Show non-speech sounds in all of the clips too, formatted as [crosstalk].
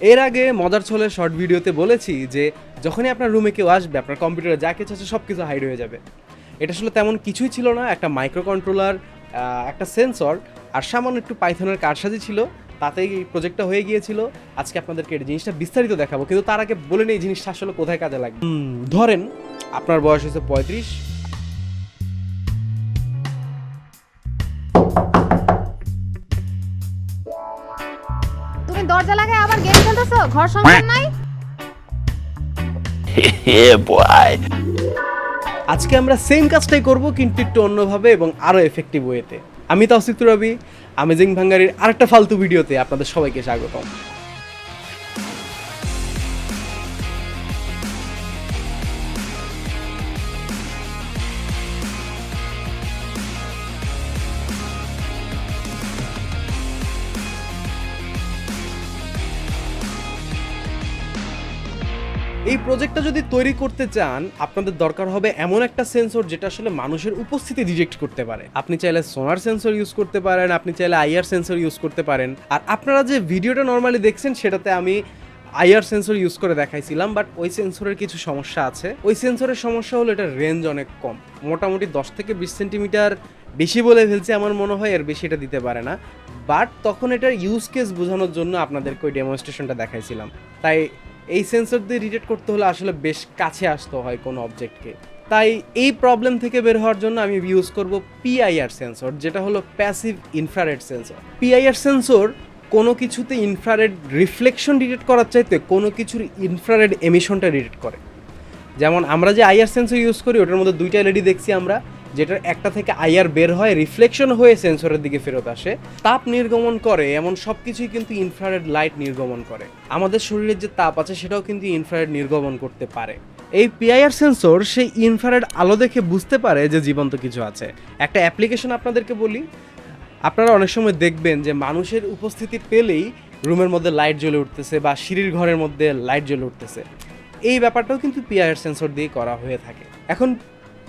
এর আগে মজার ছলের শর্ট ভিডিওতে বলেছি যে, যখনই আপনার রুমে কেউ আসবে, আপনার কম্পিউটারে যা কিছু আছে সব কিছু হাইড হয়ে যাবে। এটা আসলে তেমন কিছুই ছিল না, একটা মাইক্রো কন্ট্রোলার একটা সেন্সর আর সামান্য একটু পাইথনের কারসাজি ছিল, তাতেই প্রজেক্টটা হয়ে গিয়েছিল। আজকে আপনাদেরকে এই জিনিসটা বিস্তারিত দেখাবো, কিন্তু তার আগে বলে নেই জিনিসটা আসলে কোথায় কাজে লাগবে। ধরেন, আপনার বয়স হয়েছে পঁয়ত্রিশ দরজা লাগায় আবার গেম খেলতেছো ঘর সংসার নাই. [laughs] আজকে আমরা সেম কাজটাই করব কিন্তু একটু অন্যভাবে এবং আরও এফেক্টিভ ওয়েতে আমি তাওসিফ রবি আমেজিং ভাঙ্গারির আরেকটা ফালতু ভিডিওতে আপনাদের সবাইকে স্বাগতম। এই প্রজেক্টটা যদি তৈরি করতে চান, আপনাদের দরকার হবে এমন একটা সেন্সর যেটা আসলে মানুষের উপস্থিতি ডিটেক্ট করতে পারে। আপনি চাইলে সোনার সেন্সর ইউজ করতে পারেন, আপনি চাইলে আইআর সেন্সর ইউজ করতে পারেন। আর আপনারা যে ভিডিওটা নর্মালি দেখছেন, সেটাতে আমি আইআর সেন্সর ইউজ করে দেখাইছিলাম বাট ওই সেন্সরের কিছু সমস্যা আছে। ওই সেন্সরের সমস্যা হলো এটার রেঞ্জ অনেক কম। মোটামুটি দশ থেকে বিশ সেন্টিমিটার বেশি বলে ফেলছে আমার মনে হয়, এর বেশি এটা দিতে পারে না। বাট তখন এটার ইউজ কেস বোঝানোর জন্য আপনাদেরকে ওই ডেমনস্ট্রেশনটা দেখাইছিলাম। তাই এই সেন্সর দিয়ে ডিটেক্ট করতে হলে আসলে বেশ কাছে আসতে হয় কোনো অবজেক্টকে তাই এই প্রবলেম থেকে বের হওয়ার জন্য আমি ইউজ করব পিআইআর সেন্সর যেটা হলো passive infrared sensor PIR sensor কোনো কিছুতে ইনফ্রারেড রিফ্লেকশন ডিটেক্ট করার চাইতে কোনো কিছুর ইনফ্রারেড এমিশনটা ডিটেক্ট করে। যেমন আমরা যে আইআর সেন্সর ইউজ করি, ওটার মধ্যে দুইটা এলইডি দেখছি আমরা। যেটার একটা থেকে আইআর বের হয়, রিফ্লেকশন হয়ে সেন্সরের দিকে ফেরত আসে। তাপ নির্গমন করে, এমন সব কিছুই কিন্তু ইনফ্রারেড লাইট নির্গমন করে। আমাদের শরীরের যে তাপ আছে, সেটাও কিন্তু ইনফ্রারেড নির্গমন করতে পারে। এই পিআইআর সেন্সর সেই ইনফ্রারেড আলো দেখে বুঝতে পারে যে জীবন্ত কিছু আছে। একটা অ্যাপ্লিকেশন আপনাদেরকে বলি। আপনারা অনেক সময় দেখবেন যে মানুষের উপস্থিতি পেলেই রুমের মধ্যে লাইট জ্বলে উঠতেছে বা সিঁড়ির ঘরের মধ্যে লাইট জ্বলে উঠতেছে। এই ব্যাপারটাও কিন্তু পিআইআর সেন্সর দিয়ে করা হয়ে থাকে। এখন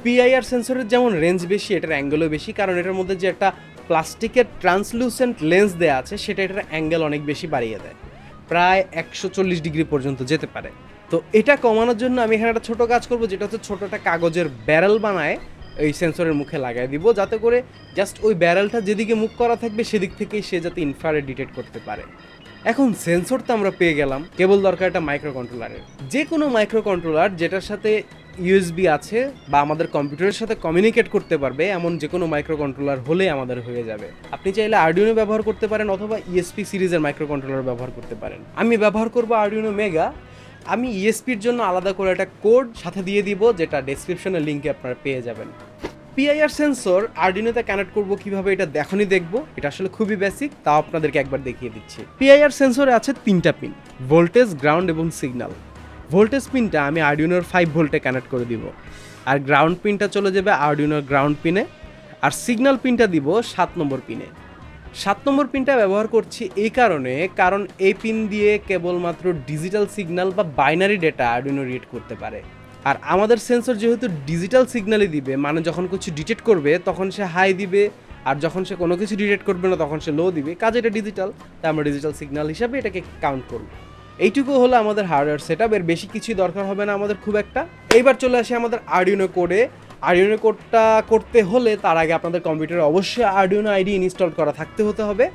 পিআইআর সেন্সরের যেমন রেঞ্জ বেশি, এটার অ্যাঙ্গেলও বেশি, কারণ এটার মধ্যে যে একটা প্লাস্টিকের ট্রান্সলুসেন্ট লেন্স দেওয়া আছে, সেটা এটার অ্যাঙ্গেল অনেক বেশি বাড়িয়ে দেয়। প্রায় একশো চল্লিশ ডিগ্রি পর্যন্ত যেতে পারে। তো এটা কমানোর জন্য আমি এখানে একটা ছোটো কাজ করব, যেটা হচ্ছে ছোটো একটা কাগজের ব্যারেল বানায়, এই সেন্সরের মুখে লাগাই দিব, যাতে করে জাস্ট ওই ব্যারেলটা যেদিকে মুখ করা থাকবে, সেদিক থেকেই সে যাতে ইনফ্রারেড ডিটেক্ট করতে পারে। এখন সেন্সর তো আমরা পেয়ে গেলাম, কেবল দরকার একটা মাইক্রো কন্ট্রোলারের যে কোনো মাইক্রো কন্ট্রোলার যেটার সাথে ইউএসবি আছে বা আমাদের কম্পিউটারের সাথে কমিউনিকেট করতে পারবে এমন যে কোনো মাইক্রো কন্ট্রোলার হলে আমাদের হয়ে যাবে। আপনি চাইলে আর্ডিনো ব্যবহার করতে পারেন অথবা ইএসপি সিরিজের মাইক্রো কন্ট্রোলার ব্যবহার করতে পারেন। আমি ব্যবহার করব আর্ডিনো মেগা আমি ইএসপির জন্য আলাদা করে একটা কোড সাথে দিয়ে দিব, যেটা ডেসক্রিপশনের লিঙ্কে আপনারা পেয়ে যাবেন। পিআইআর সেন্সর আর্ডিনোতে কানেক্ট করব কীভাবে এটা দেখনই দেখব, এটা আসলে খুবই বেসিক তাও আপনাদেরকে একবার দেখিয়ে দিচ্ছি। পিআইআর সেন্সরে আছে তিনটা পিন ভোল্টেজ গ্রাউন্ড এবং সিগন্যাল ভোল্টেজ পিনটা আমি আর্ডিনোর ফাইভ ভোল্টে কানেক্ট করে দিব। আর গ্রাউন্ড পিনটা চলে যাবে আর্ডিনোর গ্রাউন্ড পিনে আর সিগন্যাল পিনটা দিব সাত নম্বর পিনে সাত নম্বর পিনটা ব্যবহার করছি এই কারণে, কারণ এই পিন দিয়ে কেবলমাত্র ডিজিটাল সিগন্যাল বা বাইনারি ডেটা আর্ডিনো রিড করতে পারে। আর আমাদের সেন্সর যেহেতু ডিজিটাল সিগন্যালই দিবে মানে যখন কিছু ডিটেক্ট করবে, তখন সে হাই দিবে। আর যখন সে কোনো কিছু ডিটেক্ট করবে না, তখন সে লো দিবে। কাজ এটা ডিজিটাল তাই আমরা ডিজিটাল সিগন্যাল হিসাবে এটাকে কাউন্ট করব। এইটুকু হলো আমাদের হার্ডওয়্যার সেট এর বেশি কিছুই দরকার হবে না আমাদের খুব একটা। এইবার চলে আসি আমাদের আর্ডিনো কোডে আর্ডিনো কোডটা করতে হলে তার আগে আপনাদের কম্পিউটারে অবশ্যই আর্ডিনো আইডি ইনস্টল করা থাকতে হতে হবে।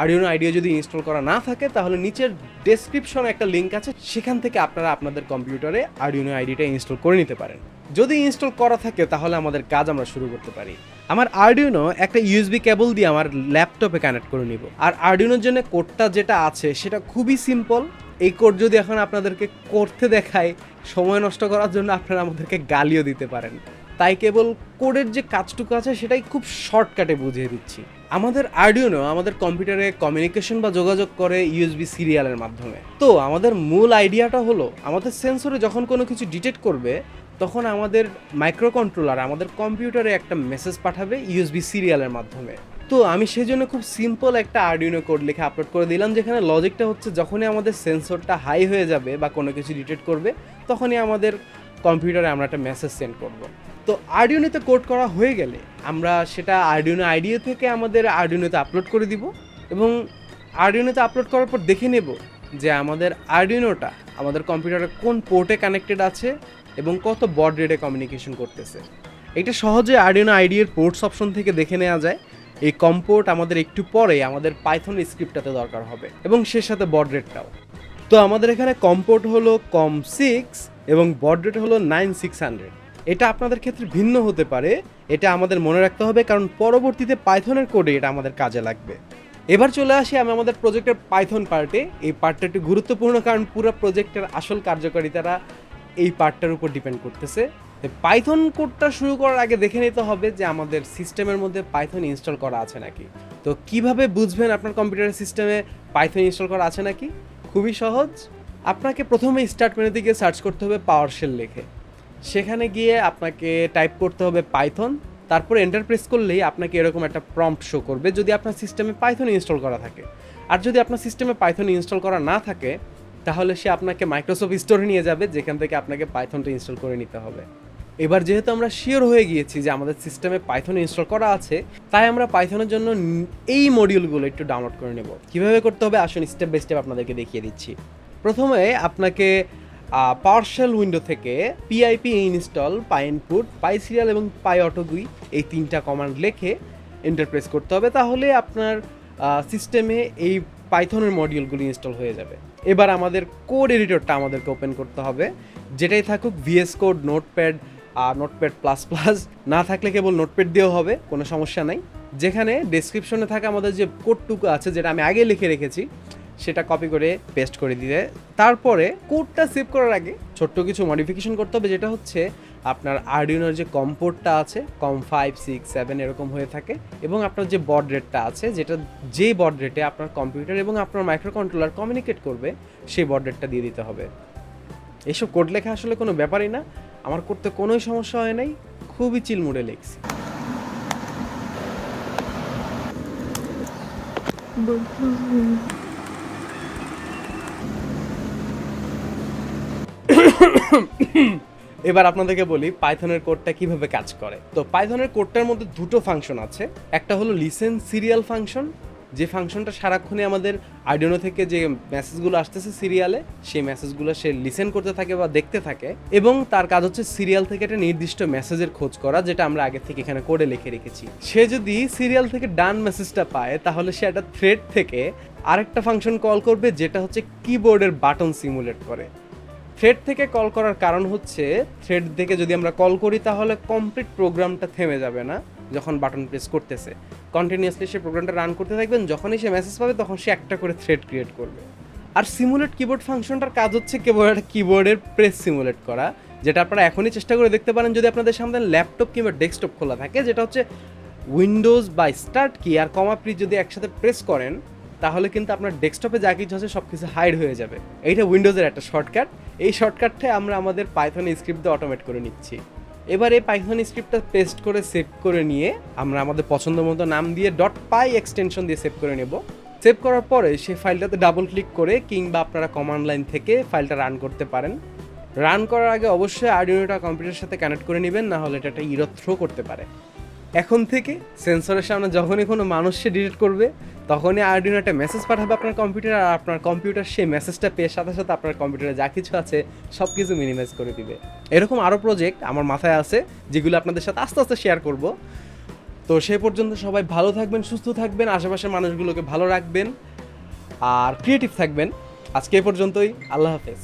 আর্ডিনো আইডিও যদি ইনস্টল করা না থাকে, তাহলে নিচের ডেসক্রিপশনে একটা লিঙ্ক আছে, সেখান থেকে আপনারা আপনাদের কম্পিউটারে আর্ডিনো আইডিটা ইনস্টল করে নিতে পারেন। যদি ইনস্টল করা থাকে, তাহলে আমাদের কাজ আমরা শুরু করতে পারি। আমার আর্ডিনো একটা ইউএসবি কেবল দিয়ে আমার ল্যাপটপে কানেক্ট করে নিব। আর আর্ডিনোর জন্য কোডটা যেটা আছে, সেটা খুবই সিম্পল এই কোড যদি এখন আপনাদেরকে করতে দেখায়, সময় নষ্ট করার জন্য আপনারা আমাদেরকে গালিও দিতে পারেন। তাই কেবল কোডের যে কাজটুকু আছে, সেটাই খুব শর্টকাটে বুঝিয়ে দিচ্ছি। আমাদের আর্ডিওনো আমাদের কম্পিউটারে কমিউনিকেশন বা যোগাযোগ করে ইউএসবি সিরিয়ালের মাধ্যমে। তো আমাদের মূল আইডিয়াটা হলো, আমাদের সেন্সরে যখন কোনো কিছু ডিটেক্ট করবে, তখন আমাদের মাইক্রো কন্ট্রোলার আমাদের কম্পিউটারে একটা মেসেজ পাঠাবে ইউএসবি সিরিয়ালের মাধ্যমে। তো আমি সেই জন্য খুব সিম্পল একটা আর্ডিনো কোড লিখে আপলোড করে দিলাম, যেখানে লজিকটা হচ্ছে যখনই আমাদের সেন্সরটা হাই হয়ে যাবে বা কোনো কিছু ডিটেক্ট করবে, তখনই আমাদের কম্পিউটারে আমরা একটা মেসেজ সেন্ড করব। তো আর্ডিওনোতে কোড করা হয়ে গেলে আমরা সেটা আর্ডিওনো আইডিও থেকে আমাদের আর্ডিওনোতে আপলোড করে দিব এবং আর্ডিওনোতে আপলোড করার পর দেখে নেব যে আমাদের আর্ডিনোটা আমাদের কম্পিউটারের কোন পোর্টে কানেক্টেড আছে এবং কত বড রেটে কমিউনিকেশন করতেছে। এটা সহজে আর্ডিনো আইডি এর পোর্টস অপশন থেকে দেখে নেওয়া যায়। এই কম্পোর্ট আমাদের একটু পরে আমাদের পাইথন স্ক্রিপ্টটাতে দরকার হবে, এবং সে সাথে বড তো আমাদের এখানে কম্পোর্ট হলো কম সিক্স এবং বড হলো নাইন সিক্স হান্ড্রেড এটা আপনাদের ক্ষেত্রে ভিন্ন হতে পারে, এটা আমাদের মনে রাখতে হবে, কারণ পরবর্তীতে পাইথনের কোডে এটা আমাদের কাজে লাগবে। এবার চলে আসি আমি আমাদের প্রজেক্টের পাইথন পার্টে এই পার্টটা একটু গুরুত্বপূর্ণ, কারণ পুরো প্রজেক্টের আসল কার্যকারিতারা এই পার্টটার উপর ডিপেন্ড করতেছে। পাইথন কোডটা শুরু করার আগে দেখে নিতে হবে যে আমাদের সিস্টেমের মধ্যে পাইথন ইনস্টল করা আছে নাকি। তো কীভাবে বুঝবেন আপনার কম্পিউটার সিস্টেমে পাইথন ইনস্টল করা আছে নাকি? খুবই সহজ। আপনাকে প্রথমে স্টার্ট মেনু থেকে সার্চ করতে হবে পাওয়ার শেল লিখে। সেখানে গিয়ে আপনাকে টাইপ করতে হবে পাইথন। তারপর এন্টার প্রেস করলেই আপনাকে এরকম একটা প্রম্পট শো করবে যদি আপনার সিস্টেমে পাইথন ইনস্টল করা থাকে। আর যদি আপনার সিস্টেমে পাইথন ইনস্টল করা না থাকে, তাহলে সে আপনাকে মাইক্রোসফট স্টোরে নিয়ে যাবে, যেখান থেকে আপনাকে পাইথনটা ইনস্টল করে নিতে হবে। এবার যেহেতু আমরা শিওর হয়ে গিয়েছি যে আমাদের সিস্টেমে পাইথন ইনস্টল করা আছে, তাই আমরা পাইথনের জন্য এই মডিউলগুলো একটু ডাউনলোড করে নেব। কীভাবে করতে হবে আসুন স্টেপ বাই স্টেপ আপনাদেরকে দেখিয়ে দিচ্ছি। প্রথমে আপনাকে পার্শাল উইন্ডো থেকে PIP install pynput pyserial এবং পাই অটোগুই এই তিনটা কমান্ড লিখে ইন্টারপ্রেস করতে হবে, তাহলে আপনার সিস্টেমে এই পাইথনের মডিউলগুলি ইনস্টল হয়ে যাবে। এবার আমাদের কোড এডিটরটা আমাদেরকে ওপেন করতে হবে, যেটাই থাকুক ভিএস কোড নোটপ্যাড আর নোটপ্যাড প্লাস প্লাস না থাকলে কেবল নোটপ্যাড দিয়েও হবে, কোনো সমস্যা নাই। যেখানে ডেসক্রিপশনে থাকা আমাদের যে কোডটুকু আছে, যেটা আমি আগে লিখে রেখেছি, সেটা কপি করে পেস্ট করে দিলে, তারপরে কোডটা সেভ করার আগে ছোট্ট কিছু মডিফিকেশন করতে হবে, যেটা হচ্ছে আপনার আর্ডিনোর যে কম্পোর্টটা আছে কম ফাইভ সিক্স সেভেন এরকম হয়ে থাকে, এবং আপনার যে বড রেটটা আছে, যেটা যে বড রেটে আপনার কম্পিউটার এবং আপনার মাইক্রো কন্ট্রোলার কমিউনিকেট করবে, সেই বড রেটটা দিয়ে দিতে হবে। এসব কোড লেখা আসলে কোনো ব্যাপারই না। আমার করতে কোনোই সমস্যা হয় নাই, খুবই চিলমুড়ে লিখছি এবার আপনাদেরকে বলি পাইথনের কোডটা কীভাবে কাজ করে। তো পাইথনের কোডটার মধ্যে দুটো ফাংশন আছে, একটা হলো লিসেন সিরিয়াল ফাংশন যে ফাংশনটা সারাক্ষণে আমাদের আইডিনো থেকে যে মেসেজগুলো আসতেছে সিরিয়ালে সেই মেসেজগুলো সে লিসেন করতে থাকে বা দেখতে থাকে। এবং তার কাজ হচ্ছে সিরিয়াল থেকে একটা নির্দিষ্ট মেসেজের খোঁজ করা, যেটা আমরা আগে থেকে এখানে কোডে লিখে রেখেছি। সে যদি সিরিয়াল থেকে ডান মেসেজটা পায়, তাহলে সে একটা থ্রেড থেকে আরেকটা ফাংশন কল করবে, যেটা হচ্ছে কিবোর্ডের বাটন সিমুলেট করে। থ্রেড থেকে কল করার কারণ হচ্ছে থ্রেড থেকে যদি আমরা কল করি, তাহলে কমপ্লিট প্রোগ্রামটা থেমে যাবে না, যখন বাটন প্রেস করতেছে। কন্টিনিউয়াসলি সে প্রোগ্রামটা রান করতে থাকবেন, যখনই সে মেসেজ পাবে, তখন সে একটা করে থ্রেড ক্রিয়েট করবে। আর সিমুলেট কিবোর্ড ফাংশনটার কাজ হচ্ছে কেবল একটা কিবোর্ডের প্রেস সিমুলেট করা, যেটা আপনারা এখনই চেষ্টা করে দেখতে পারেন যদি আপনাদের সামনে ল্যাপটপ কিংবা ডেস্কটপ খোলা থাকে, যেটা হচ্ছে উইন্ডোজ বা স্টার্ট কি আর কমা প্রি যদি একসাথে প্রেস করেন, তাহলে কিন্তু আপনার ডেস্কটপে যা কিছু আছে সব কিছু হাইড হয়ে যাবে। এইটা উইন্ডোজের একটা শর্টকাট এই শর্টকাটটা আমরা আমাদের পাইথন স্ক্রিপ্ট দিয়ে অটোমেট করে নিচ্ছি। এবার এই পাইথন স্ক্রিপ্টটা পেস্ট করে সেভ করে নিয়ে আমরা আমাদের পছন্দ মতো নাম দিয়ে ডট পাই এক্সটেনশন দিয়ে সেভ করে নেব। সেভ করার পরে সেই ফাইলটাতে ডাবল ক্লিক করে কিংবা আপনারা কমান্ড লাইন থেকে ফাইলটা রান করতে পারেন। রান করার আগে অবশ্যই আর্ডিনোটা কম্পিউটারের সাথে কানেক্ট করে নেবেন, না হলে এটা একটা ইরো থ্রো করতে পারে। এখন থেকে সেন্সরের সামনে যখনই কোনো মানুষ সে ডিলিট করবে তখনই আর্ডিনো একটা মেসেজ পাঠাবে আপনার কম্পিউটার আর আপনার কম্পিউটার সেই মেসেজটা পেয়ে সাথে সাথে আপনার কম্পিউটারে যা কিছু আছে সব কিছু মিনিমাইজ করে দিবে। এরকম আরও প্রজেক্ট আমার মাথায় আছে, যেগুলো আপনাদের সাথে আস্তে আস্তে শেয়ার করব। তো সেই পর্যন্ত সবাই ভালো থাকবেন, সুস্থ থাকবেন, আশেপাশের মানুষগুলোকে ভালো রাখবেন, আর ক্রিয়েটিভ থাকবেন। আজকে এই পর্যন্তই, আল্লাহ হাফেজ।